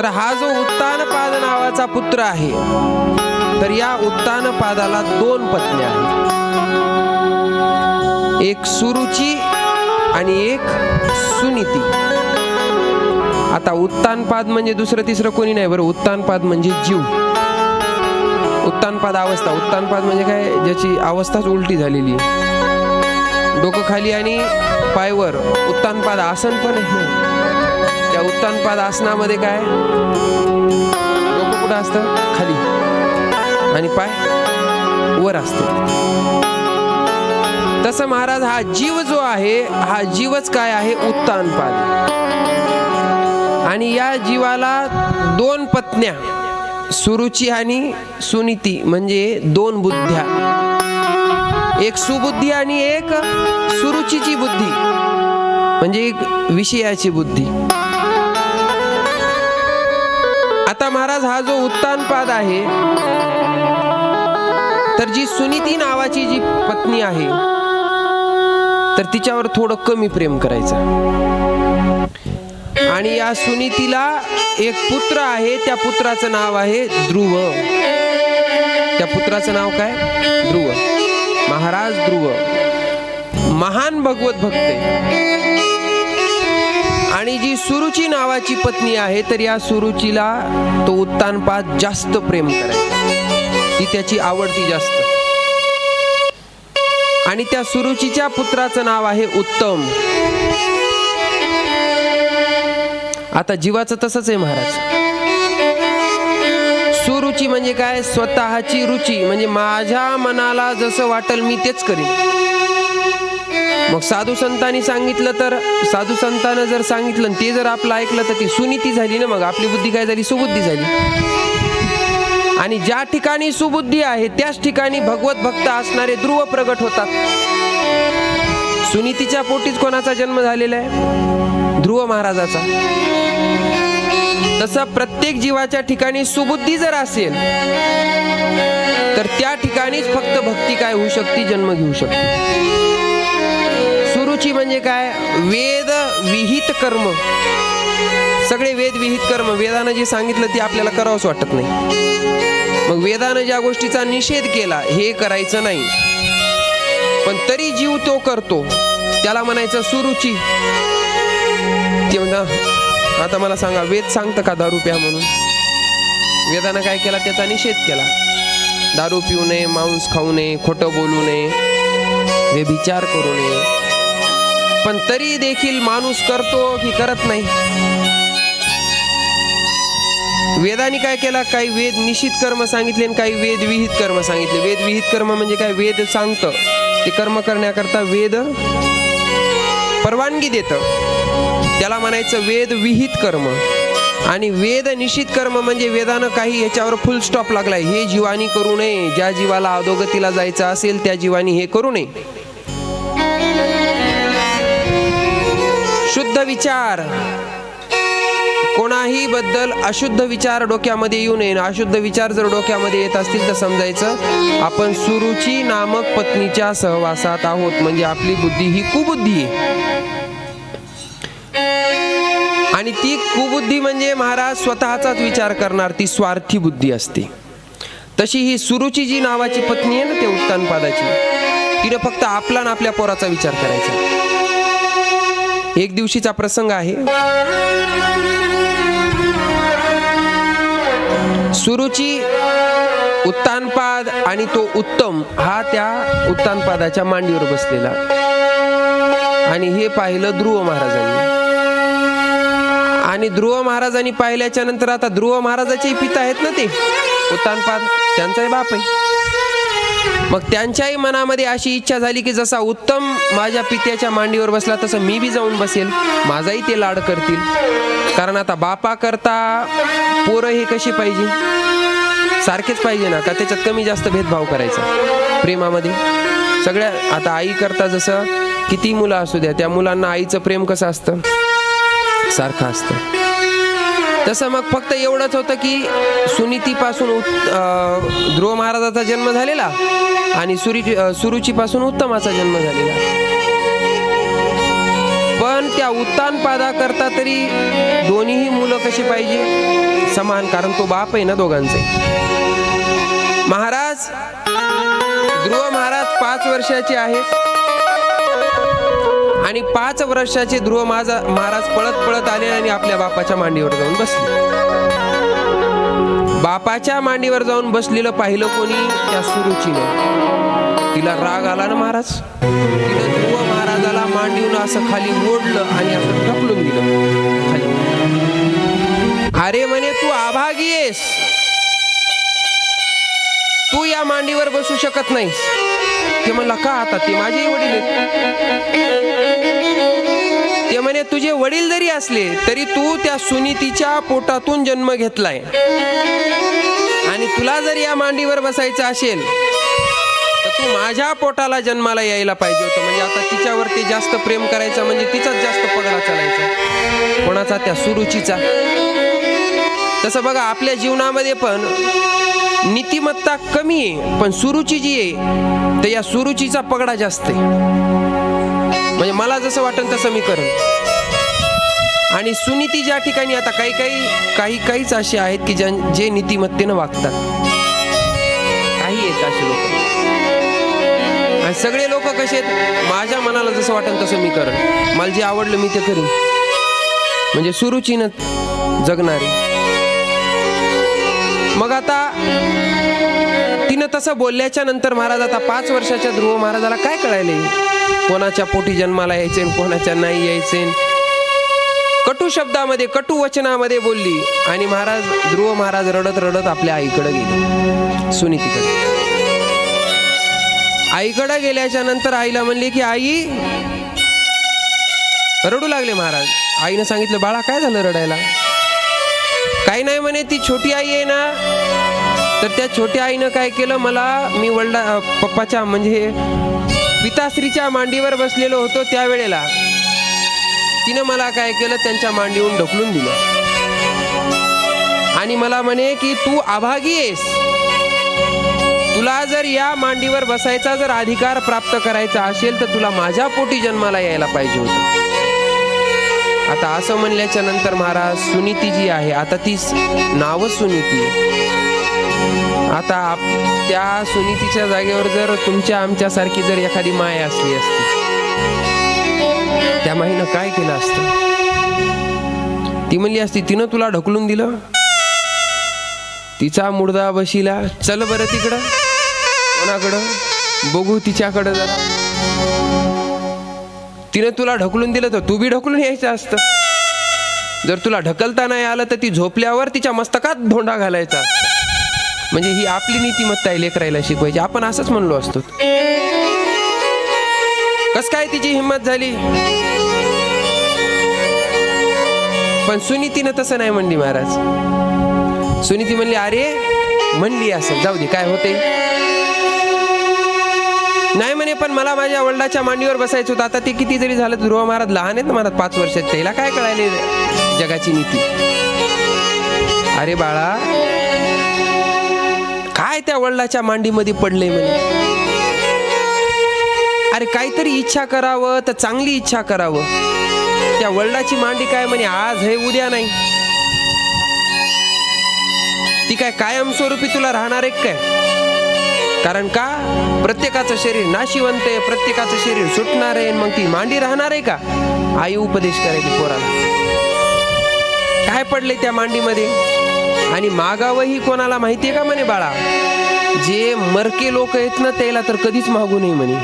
तर हा जो उत्तानपाद नावाचा पुत्र आहे तर या उत्तानपादाला दोन पत्नी आहेत. एक सुरुची आणि एक सुनीती. आता उत्तानपाद म्हणजे दुसरं तिसरं कोणी नाही बरं उत्तानपाद म्हणजे जीव. उत्तानपाद अवस्था. उत्तानपाद म्हणजे काय? ज्याची अवस्थाच उलटी झालेली आहे. डोकं खाली आणि पायवर. उत्तानपाद आसन पण आहे. या उत्तानपाद आसनामध्ये काय? डोकं कुठं असतं? खाली. आणि पाय वर असतं. तसं महाराज हा जीव जो आहे हा जीवच काय आहे? उत्तानपाद. आणि या जीवाला दोन पत्न्या सुरुची आणि सुनीती म्हणजे दोन बुद्ध्या. एक सुबुद्धी आणि एक सुरुचीची बुद्धी म्हणजे एक विषयाची बुद्धी. महाराज हा जो उत्तानपाद आहे तर जी सुनीती नावाची जी पत्नी आहे तर तिच्यावर थोडं कमी प्रेम करायचं. आणि या सुनीतीला एक पुत्र आहे त्या पुत्राचं नाव आहे ध्रुव. त्या पुत्राचं नाव काय? ध्रुव. महाराज ध्रुव. महान भगवत भक्त आणि जी सुरुची नावाची पत्नी आहे तर या सुरुचीला तो उत्तानपात जास्त प्रेम करायचा ती त्याची आवडती जास्त. आणि त्या सुरुचीच्या पुत्राचं नाव आहे उत्तम. आता जीवाचं तसंच आहे महाराज. सुरुची म्हणजे काय? स्वतःची रुची. म्हणजे माझ्या मनाला जसं वाटेल मी तेच करीन. मग साधू संतांनी सांगितलं तर साधू संतानं जर सांगितलं आणि ते जर आपलं ऐकलं तर ती सुनीती झाली ना मग आपली बुद्धी काय झाली? सुबुद्धी झाली. आणि ज्या ठिकाणी सुबुद्धी आहे त्याच ठिकाणी भगवत भक्त असणारे ध्रुव प्रगट होतात. सुनीतीच्या पोटीच कोणाचा जन्म झालेला आहे? ध्रुव महाराजाचा. तसं प्रत्येक जीवाच्या ठिकाणी सुबुद्धी जर असेल तर त्या ठिकाणीच फक्त भक्ती काय होऊ शकते? जन्म घेऊ शकते. सुरुची म्हणजे काय? वेद विहित कर्म. सगळे वेद विहित कर्म. वेदानं जे सांगितलं ते आपल्याला करावंच वाटत नाही. मग वेदानं ज्या गोष्टीचा निषेध केला हे करायचं नाही. पण तरी जीव तो करतो. त्याला म्हणायचं सुरुची. ते म्हणा आता मला सांगा वेद सांगतं का दारू प्या म्हणून? वेदानं काय केला? त्याचा निषेध केला. दारू पिऊ नये मांस खाऊ नये खोटं बोलू नये व्यभिचार करू नये. पण तरी देखील माणूस करतो की करत नाही. वेदाने काय केला? काही वेद निश्चित कर्म सांगितले आणि काही वेद विहित कर्म सांगितले. वेद विहित कर्म म्हणजे काय? वेद सांगतं. ते कर्म करण्याकरता वेद परवानगी देतं. त्याला म्हणायचं वेद विहित कर्म. आणि वेद निश्चित कर्म म्हणजे वेदानं काही याच्यावर फुल स्टॉप लागलाय. हे जीवानी करू नये. ज्या जीवाला अधोगतीला जायचं असेल त्या जीवानी हे करू नये. शुद्ध विचार. कोणाही बद्दल अशुद्ध विचार डोक्यामध्ये येऊ नये. अशुद्ध विचार जर डोक्यामध्ये येत असतील तर समजायचं आपण सुरुची नामक पत्नीच्या सहवासात आहोत. म्हणजे आपली बुद्धी ही कुबुद्धी आहे. आणि ती कुबुद्धी म्हणजे महाराज स्वतःचाच विचार करणार ती स्वार्थी बुद्धी असते. तशी ही सुरुची जी नावाची पत्नी आहे ना ते उत्तानपादाची. तिने फक्त आपला ना आपल्या पोराचा विचार करायचा. एक दिवशीचा प्रसंग आहे. सुरुची उत्तानपाद आणि तो उत्तम हा त्या उत्तानपादाच्या मांडीवर बसलेला. आणि हे पाहिलं ध्रुव महाराजांनी. आणि ध्रुव महाराजांनी पाहिल्याच्या नंतर आता ध्रुव महाराजाचे पिता आहेत ना ते? उत्तानपाद त्यांचाही बाप आहे. मग त्यांच्याही मनामध्ये अशी इच्छा झाली की जसा उत्तम माझ्या पित्याच्या मांडीवर बसला तसं मी बी जाऊन बसेल. माझाही ते लाड करतील. कारण आता बापा करता पोरं हे कशी पाहिजे? सारखेच पाहिजे ना? का त्याच्यात कमी जास्त भेदभाव करायचा? प्रेमामध्ये? सगळ्या आता आई करता जसं किती मुलं असू द्या त्या मुलांना आईचं प्रेम कसं असतं? सारखं असतं. तसं मग फक्त एवढंच होतं की सुनीतीपासून उत् ध्रुव महाराजाचा जन्म झालेला आणि सुरी सुरुचीपासून उत्तमाचा जन्म झालेला. पण त्या उत्तान पादा करता तरी दोन्हीही मुलं कशी पाहिजे? समान कारण तो बाप आहे ना दोघांचे. महाराज ध्रुव महाराज पाच वर्षाचे आहेत. आणि पाच वर्षाचे ध्रुव माझा महाराज पळत पळत आले आणि आपल्या बापाच्या मांडीवर जाऊन बसले. बापाच्या मांडीवर जाऊन बसलेलं पाहिलं कोणी? त्या सुरुचीनं. तिला राग आला ना महाराज? तिला ध्रुव महाराजाला मांडीवून असं खाली मोडलं आणि असं ढकलून दिलं. खाली अरे म्हणे तू आभागी आहेस. तू या मांडीवर बसू शकत नाहीस. ते म्हणला का आता? ते माझे वडील ते म्हणे तुझे वडील जरी असले तरी तू त्या सुनीतीच्या पोटातून जन्म घेतलाय. आणि तुला जर या मांडीवर बसायचं असेल तर तू माझ्या पोटाला जन्माला यायला पाहिजे होतं. म्हणजे आता तिच्यावरती जास्त प्रेम करायचं म्हणजे तिचाच जास्त पगडा चालायचा. कोणाचा? त्या सुरुचीचा. तसं बघा आपल्या जीवनामध्ये पण नीतिमत्ता कमी आहे पण सुरुची जी आहे तर या सुरुचीचा पगडा जास्त आहे. म्हणजे मला जसं वाटेल तसं मी करेन. आणि सुनीती ज्या ठिकाणी आता काही काही काही काहीच असे आहेत की ज्यां जे नीतिमत्तेनं वागतात. काही आहेत असे लोक. आणि सगळे लोक कसे आहेत माझ्या मनाला जसं वाटेल तसं मी करेन. मला जे आवडलं मी ते करीन. म्हणजे सुरुचीनं जगणारे. मग आता तिनं तसं बोलल्याच्या नंतर महाराज आता पाच वर्षाच्या ध्रुव महाराजाला काय कळायले? कोणाच्या पोटी जन्माला यायचे कोणाच्या नाही यायचे? कटू शब्दामध्ये कटू वचनामध्ये बोलली आणि महाराज ध्रुव महाराज रडत रडत आपल्या आईकडे गेले. सुनीतीकडे आईकडे गेल्याच्यानंतर आईला म्हणले की आई रडू लागले महाराज. आईनं सांगितलं बाळा काय झालं रडायला? काही नाही म्हणे ती छोटी आई आहे ना. तर त्या छोट्या आईनं काय केलं मला मी वडला पप्पाच्या म्हणजे पिताश्रीच्या मांडीवर बसलेलो होतो त्यावेळेला. तिनं मला काय केलं त्यांच्या मांडीवरून ढकलून दिलं. आणि मला म्हणे की तू आभागी आहेस. तुला जर या मांडीवर बसायचा जर अधिकार प्राप्त करायचा असेल तर तुला माझ्या पोटी जन्माला यायला पाहिजे होतं. आता असं म्हणल्याच्या नंतर महाराज सुनीती जी आहे आता ती नावच सुनीती आहे. आता आप- त्या सुनीतीच्या जागेवर जर तुमच्या आमच्यासारखी जर एखादी माय असली असती त्या माईनं काय केलं असतं? ती म्हणली असती तिनं तुला ढकलून दिलं? तिचा मुडदा बशीला चल बरं तिकडं कोणाकडं? बघू तिच्याकडं जरा. तिनं तुला ढकलून दिलं तर तू बी ढकलून यायचं असतं. जर तुला ढकलता नाही आलं तर ती झोपल्यावर तिच्या मस्तकात धोंडा घालायचा. म्हणजे ही आपली नीतिमत्ता आहे लेकरायला शिकवायची. आपण असंच म्हणलो असतो. कस काय तिची हिंमत झाली? पण सुनीतीनं तसं नाही म्हणली महाराज. सुनीती म्हणली अरे म्हणली असं. जाऊ दे काय होते नाही म्हणे पण मला माझ्या वडिलाच्या मांडीवर बसायचं होतं. आता ते किती जरी झालं ध्रुव महाराज लहान आहेत ना महाराज पाच वर्षात त्याला काय कळायले जगाची नीती? अरे बाळा काय त्या वडिलाच्या मांडीमध्ये पडले म्हणे? अरे काहीतरी इच्छा करावं तर चांगली इच्छा करावं. त्या वडिलाची मांडी काय म्हणे आज हे उद्या नाही. ती काय कायमस्वरूपी तुला राहणार आहे काय? कारण का? प्रत्येकाचं शरीर नाशिवंत आहे प्रत्येकाचं शरीर सुटणार आहे मग ती मांडी राहणार आहे का? आई उपदेश करायची पोराला. काय पडले त्या मांडीमध्ये? आणि मागावंही कोणाला माहितीये का म्हणे बाळा? जे मरके लोक आहेत ना त्याला तर कधीच मागू नये म्हणे.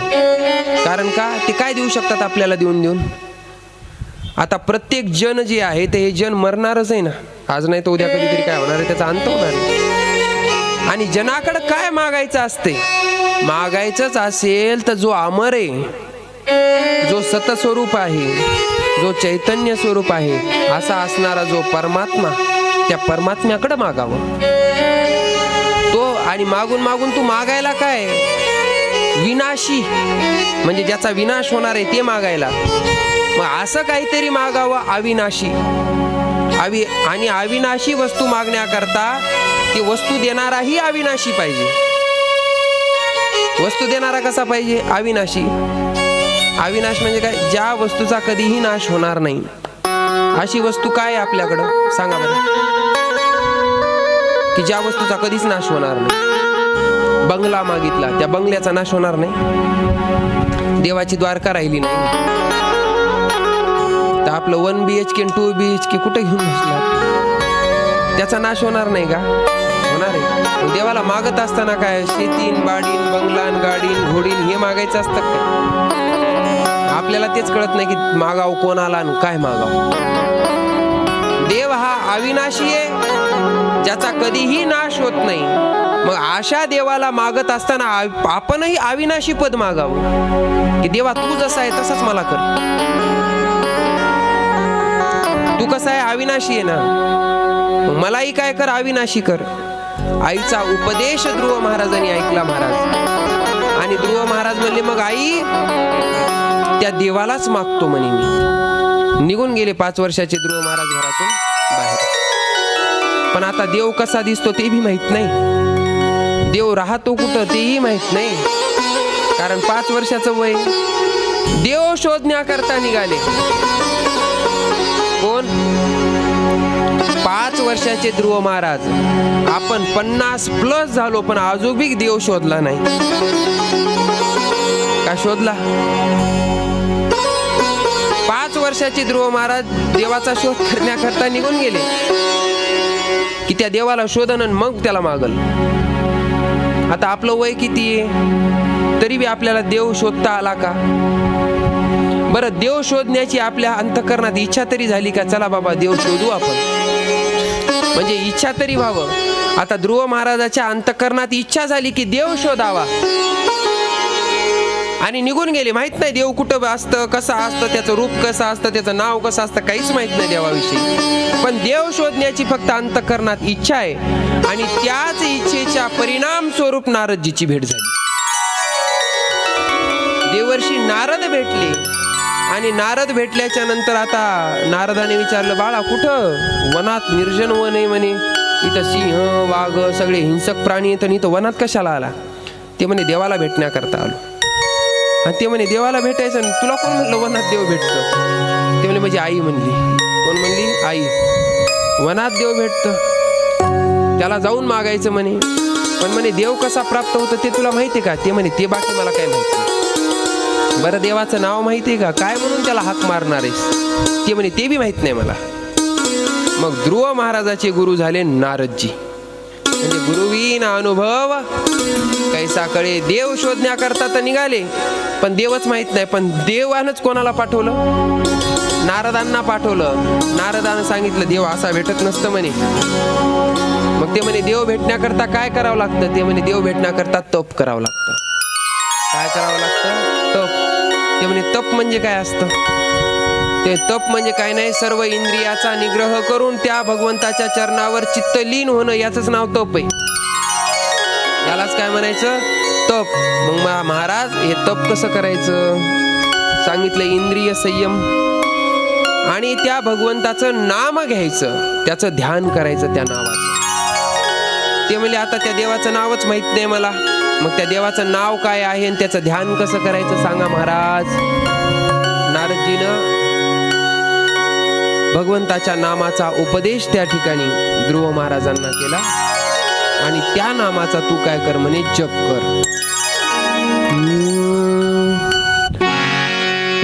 कारण का? ते काय देऊ शकतात आपल्याला देऊन देऊन? आता प्रत्येक जन जे आहे ते हे जन मरणारच आहे ना. आज नाही तर उद्या कधीतरी काय होणार आहे? त्याचा अंत होणार आहे. आणि जनाकडं काय मागायचं असते? मागायचंच असेल तर जो अमर आहे जो सतस्वरूप आहे जो चैतन्य स्वरूप आहे असा असणारा जो परमात्मा त्या परमात्म्याकडं मागावं. तो आणि मागून मागून तू मागायला काय? विनाशी म्हणजे ज्याचा विनाश होणार आहे ते मागायला. मग असं काहीतरी मागावं अविनाशी. अवि आणि अविनाशी वस्तू मागण्याकरता ती वस्तू देणाराही अविनाशी पाहिजे. वस्तू देणारा कसा पाहिजे? अविनाशी. अविनाश म्हणजे काय? ज्या वस्तूचा कधीही नाश होणार नाही. अशी वस्तू काय आहे आपल्याकडं? सांगा बरं. की ज्या वस्तूचा कधीच नाश होणार नाही. बंगला मागितला. त्या बंगल्याचा नाश होणार नाही. देवाची द्वारका राहिली नाही. आपलं one B H K two B H K कुठे घेऊन बसला? त्याचा नाश होणार नाही का? होणार आहे. देवाला मागत असताना काय? शेतीन बाडीन बंगलान गाडीन घोडीन हे मागायचं असतं काय आपल्याला तेच कळत नाही की मागाव कोणाला आणि काय मागाव. देव हा अविनाशी आहे ज्याचा कधीही नाश होत नाही. मग अशा देवाला मागत असताना आपणही अविनाशी पद मागावं. की देवा तू जसा आहे तसाच मला कर. तू कसा आहे? अविनाशी आहे ना. मलाही काय कर अविनाशी कर. आईचा उपदेश ध्रुव महाराजांनी ऐकला महाराज. आणि ध्रुव महाराज म्हणले मग आई त्या देवालाच मागतो म्हणे मी. निघून गेले पाच वर्षाचे ध्रुव महाराज घरातून बाहेर. पण आता देव कसा दिसतो ते बी माहीत नाही. देव राहतो कुठं तेही माहीत नाही. कारण पाच वर्षाचं वय. देव शोधण्याकरता निघाले. कोण पाच वर्षाचे ध्रुव महाराज आपण पन्नास प्लस झालो पण आजोबी देव शोधला नाही. का शोधला? पाच वर्षाचे ध्रुव महाराज देवाचा शोध करण्याकरता निघून गेले. की त्या देवाला शोधन मग त्याला मागल. आता आपलं वय किती आहे? तरी बी आपल्याला देव शोधता आला का? बरं देव शोधण्याची आपल्या अंतकरणात इच्छा तरी झाली का? चला बाबा देव शोधू आपण. म्हणजे इच्छा तरी व्हावं. आता ध्रुव महाराजाच्या अंतकरणात इच्छा झाली की देव शोधावा. आणि निघून गेले. माहीत नाही देव कुठं असतं कसं असतं त्याचं रूप कसं असतं त्याचं नाव कसं असतं काहीच माहीत नाही देवाविषयी. पण देव शोधण्याची फक्त अंतकरणात इच्छा आहे. आणि त्याच इच्छेच्या परिणाम स्वरूप नारदजीची भेट झाली. देवर्षी नारद भेटले. आणि नारद भेटल्याच्या नंतर आता नारदाने विचारलं बाळा कुठं? वनात निर्जन वन आहे म्हणे. इथं सिंह वाघ सगळे हिंसक प्राणी आहेत आणि इथं वनात कशाला आला? ते म्हणे देवाला भेटण्याकरता आलो. आणि ते म्हणे देवाला भेटायचं आणि तुला कोण म्हणलं वनात देव भेटतं? ते म्हणे माझी आई म्हणली. कोण म्हणली? आई. वनात देव भेटतं. त्याला जाऊन मागायचं म्हणे. पण म्हणे देव कसा प्राप्त होतं ते तुला माहिती आहे का? ते म्हणे ते बाकी मला काय माहिती बरं देवाचं नाव माहिती आहे का? काय म्हणून त्याला हाक मारणार आहेस? ते म्हणे ते बी माहीत नाही मला. मग ध्रुव महाराजाचे गुरु झाले नारदजी. म्हणजे गुरुवीन अनुभव कैसा कळे देव शोधण्याकरता तर निघाले. पण देवच माहीत नाही पण देवानच कोणाला पाठवलं? नारदांना पाठवलं. नारदानं सांगितलं देव असा भेटत नसतं म्हणे. मग ते म्हणे देव भेटण्याकरता काय करावं लागतं? ते म्हणे देव भेटण्याकरता तप करावं लागतं. काय करावं लागतं? तप. ते म्हणे तप म्हणजे काय असतं? ते तप म्हणजे काय नाही सर्व इंद्रियाचा निग्रह करून त्या भगवंताच्या चरणावर चित्त लीन होणं याचंच नाव तप आहे. यालाच काय म्हणायचं? तप. मग महाराज हे तप कसं करायचं? सांगितलं इंद्रिय संयम. आणि त्या भगवंताचं नाम घ्यायचं. त्याचं ध्यान करायचं त्या नावाचं. ते म्हणजे आता त्या देवाचं नावच माहीत नाही मला. मग त्या देवाचं नाव काय आहे आणि त्याचं ध्यान कसं करायचं सांगा महाराज. नारदजीनं भगवंताच्या नामाचा उपदेश त्या ठिकाणी ध्रुव महाराजांना केला. आणि त्या नामाचा तू काय कर म्हणे जप कर.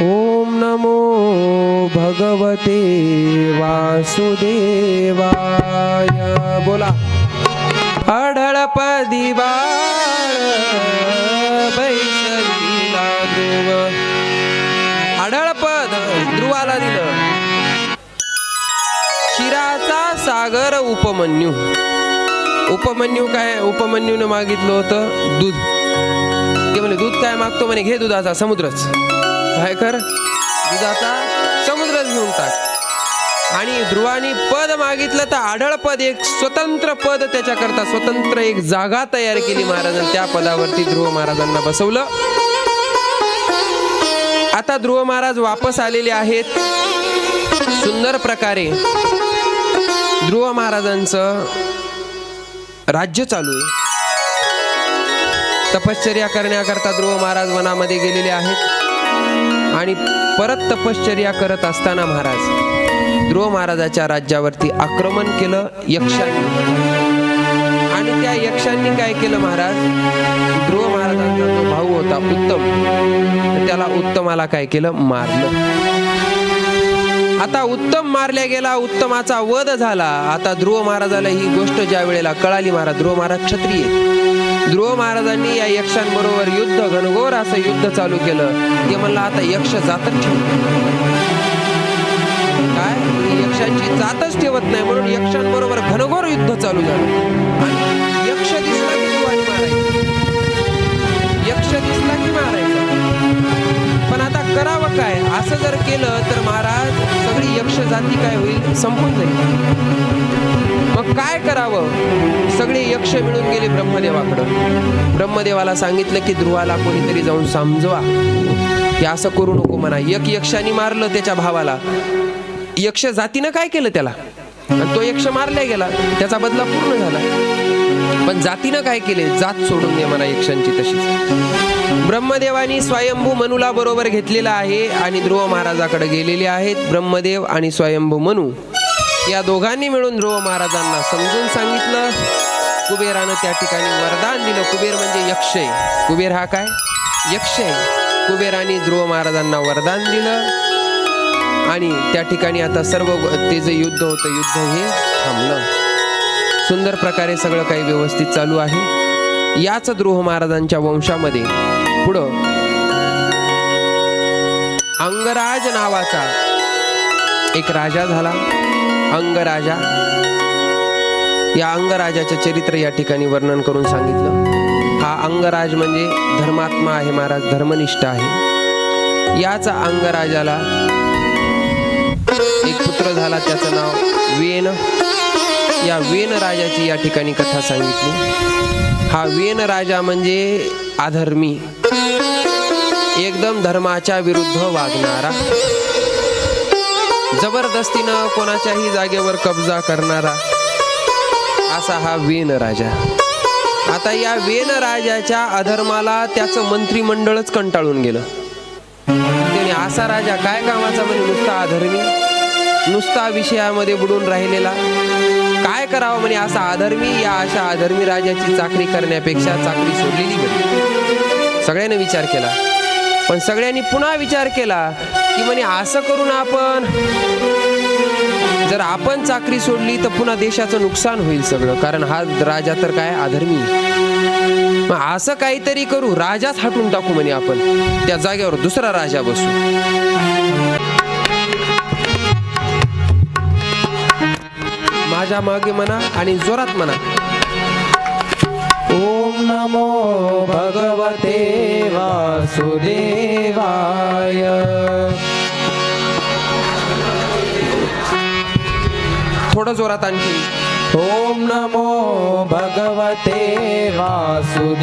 ओम नमो भगवते वासुदेवाय. बोला. अढळपदी दिवा सागर उपमन्यू. उपमन्यू काय? उपमन्यूने मागितलं होतं दूध. ते म्हणे दूध काय मागतो? म्हणे घे दुधाचा समुद्रच. काय कर दुधाचा समुद्रच घेऊन टाक. आणि ध्रुवानी पद मागितलं तर आढळ पद एक स्वतंत्र पद त्याच्याकरता स्वतंत्र एक जागा तयार केली महाराजांनी. त्या पदावरती ध्रुव महाराजांना बसवलं. आता ध्रुव महाराज वापस आलेले आहेत. सुंदर प्रकारे. ध्रुव महाराजांचं राज्य चालू आहे. तपश्चर्या करण्याकरता ध्रुव महाराज वनामध्ये गेलेले आहेत. आणि परत तपश्चर्या करत असताना महाराज ध्रुव महाराजाच्या राज्यावरती आक्रमण केलं यक्षांनी. आणि त्या यक्षांनी काय केलं महाराज? ध्रुव महाराजांचा जो भाऊ होता उत्तम. त्याला उत्तमाला काय केलं? मारलं. आता उत्तम मारल्या गेला उत्तमाचा वध झाला. आता ध्रुव महाराजाला ही गोष्ट ज्या वेळेला कळाली महाराज ध्रुव महाराज क्षत्रिय ध्रुव महाराजांनी या यक्षांबरोबर युद्ध घनघोर असं युद्ध चालू केलं. ते म्हणलं आता यक्ष जातच ठेवू. काय? यक्षांची जातच ठेवत नाही म्हणून यक्षांबरोबर घनघोर युद्ध चालू झालं. करावं काय? असं जर केलं तर महाराज सगळी यक्ष जाती काय होईल? संपून जाईल. मग काय करावं? सगळे यक्ष मिळून गेले ब्रह्मदेवाकडं. ब्रह्मदेवाला सांगितलं की ध्रुवाला कोणीतरी जाऊन समजवा. की असं करू नको म्हणा. एक यक्षाने मारलं त्याच्या भावाला. यक्ष जातीनं काय केलं त्याला? आणि तो यक्ष मारला गेला. त्याचा बदला पूर्ण झाला. पण जातीनं काय केले जात सोडून दे म्हणा यक्षांची तशीच. ब्रह्मदेवानी स्वयंभू मनूला बरोबर घेतलेला आहे आणि ध्रुव महाराजाकडे गेलेले आहेत. ब्रह्मदेव आणि स्वयंभू मनू या दोघांनी मिळून ध्रुव महाराजांना समजून सांगितलं. कुबेरानं त्या ठिकाणी वरदान दिलं. कुबेर म्हणजे यक्ष आहे कुबेर हा काय? यक्ष आहे कुबेराने ध्रुव महाराजांना वरदान दिलं. आणि त्या ठिकाणी आता सर्व ते जे युद्ध होतं युद्ध हे थांबलं. सुंदर प्रकारे सगळं काही व्यवस्थित चालू आहे. याच द्रोह महाराजांच्या वंशामध्ये पुढं अंगराज नावाचा एक राजा झाला. अंगराजा. या अंगराजाचे चरित्र या ठिकाणी वर्णन करून सांगितलं. हा अंगराज म्हणजे धर्मात्मा आहे महाराज धर्मनिष्ठ आहे. याच अंगराजाला एक पुत्र झाला त्याचं नाव वेन या वेन राजाची या ठिकाणी कथा सांगितली. हा वेन राजा म्हणजे अधर्मी. एकदम धर्माच्या विरुद्ध वागणारा. जबरदस्तीनं कोणाच्याही जागेवर कब्जा करणारा असा हा वेन राजा. आता या वेन राजाच्या अधर्माला त्याचं मंत्रिमंडळच कंटाळून गेलं. त्याने असा राजा काय कामाचा म्हणजे नुसता अधर्मी? नुसता विषयामध्ये बुडून राहिलेला. काय करावं म्हणे असा अधर्मी या अशा अधर्मी राजाची चाकरी करण्यापेक्षा चाकरी सोडलेली बरी. सगळ्यांनी विचार केला. पण सगळ्यांनी पुन्हा विचार केला की म्हणे असं करून आपण जर आपण चाकरी सोडली तर पुन्हा देशाचं नुकसान होईल सगळं. कारण हा राजा तर काय अधर्मी मग असं काहीतरी करू राजाच हटून टाकू म्हणे आपण. त्या जागेवर दुसरा राजा बसू. माझ्या मागे म्हणा आणि जोरात म्हणा. ॐ नमो भगवते वासुदेवाय. थोडं जोरात आणखी. ॐ नमो भगवते वासुदेवाय.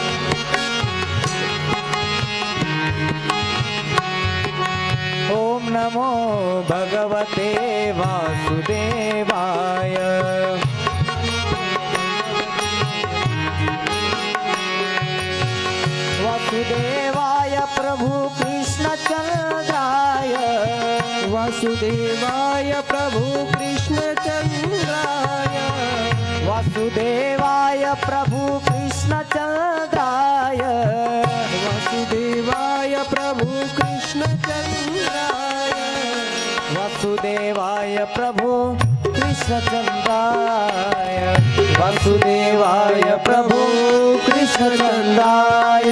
नमो भगवते वासुदेवाय। वासुदेवाय प्रभु कृष्णचन्द्राय। वासुदेवाय प्रभु कृष्णचंद्राय वासुदेवाय प्रभु कृष्णचन्द्राय वासुदेवाय प्रभु कृष्णचन्द्राय वासुदेवाय प्रभु कृष्णचन्द्राय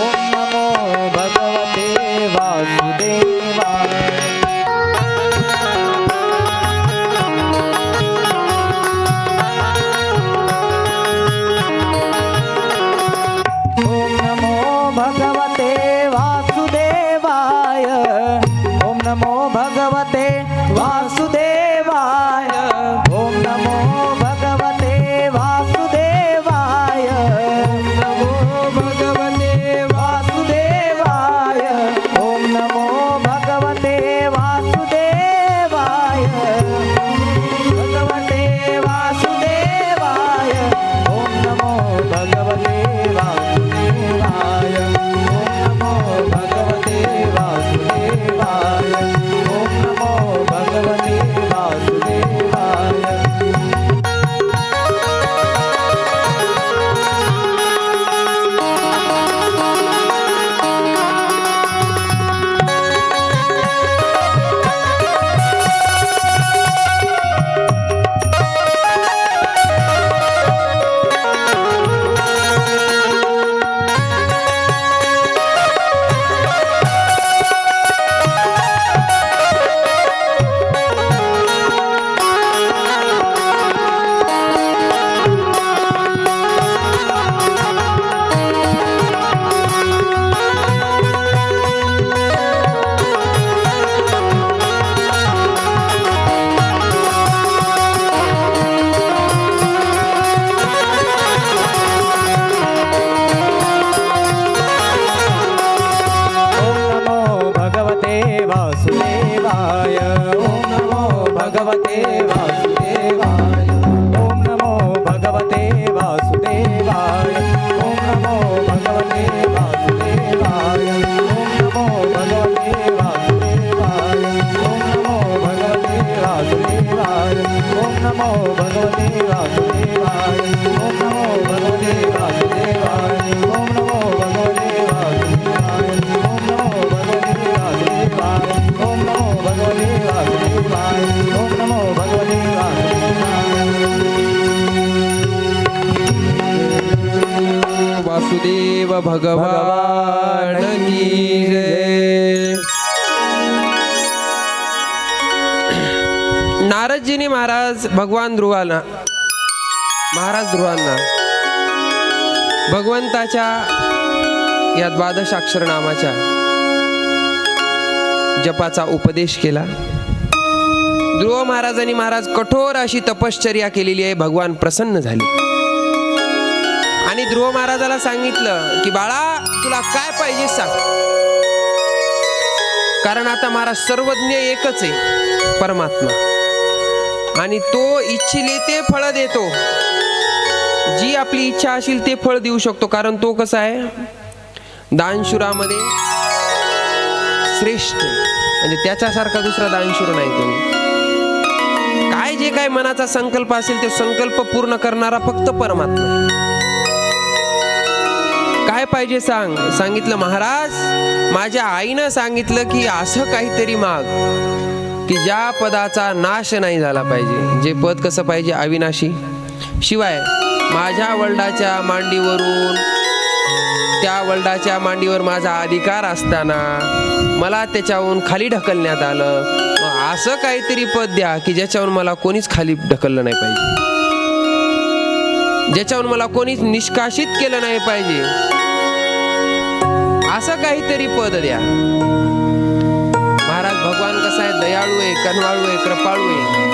ॐ नमो भगवते वासुदेव भगवान की जय। नारदजीने महाराज भगवान ध्रुवाला महाराज ध्रुवांना भगवंताच्या या द्वादशाक्षर नामाच्या जपाचा उपदेश केला. ध्रुव महाराजांनी महाराज कठोर अशी तपश्चर्या केलेली आहे भगवान प्रसन्न झाले. आणि ध्रुव महाराजाला सांगितलं की बाळा तुला काय पाहिजे सांग. कारण आता महाराज सर्वज्ञ एकच आहे परमात्मा. आणि तो इच्छिले ते फळ देतो. जी आपली इच्छा असेल ते फळ देऊ शकतो. कारण तो कसा आहे? दानशुरामध्ये श्रेष्ठ म्हणजे त्याच्यासारखा दुसरा दानशूर नाही कोणी. काय जे काय मनाचा संकल्प असेल ते संकल्प पूर्ण करणारा फक्त परमात्मा पाहिजे सांग. सांगितलं महाराज माझ्या आईनं सांगितलं की असं काहीतरी माग की ज्या पदाचा नाश नाही झाला पाहिजे. जे पद कसं पाहिजे? अविनाशी. शिवाय माझ्या वल्डाच्या मांडीवरून त्या वल्डाच्या मांडीवर माझा अधिकार असताना मला त्याच्याहून खाली ढकलण्यात आलं. मग असं काहीतरी पद द्या की ज्याच्याहून मला कोणीच खाली ढकललं नाही पाहिजे. ज्याच्याहून मला कोणीच निष्कासित केलं नाही पाहिजे. असं काहीतरी पद द्या. महाराज भगवान कसा आहे? दयाळू आहे कनवाळू आहे कृपाळू आहे.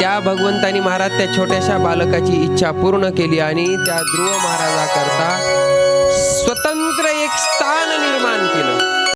त्या भगवंतानी महाराज त्या छोट्याशा बालकाची इच्छा पूर्ण केली आणि त्या ध्रुव महाराजाकरता स्वतंत्र एक स्थान निर्माण केलं.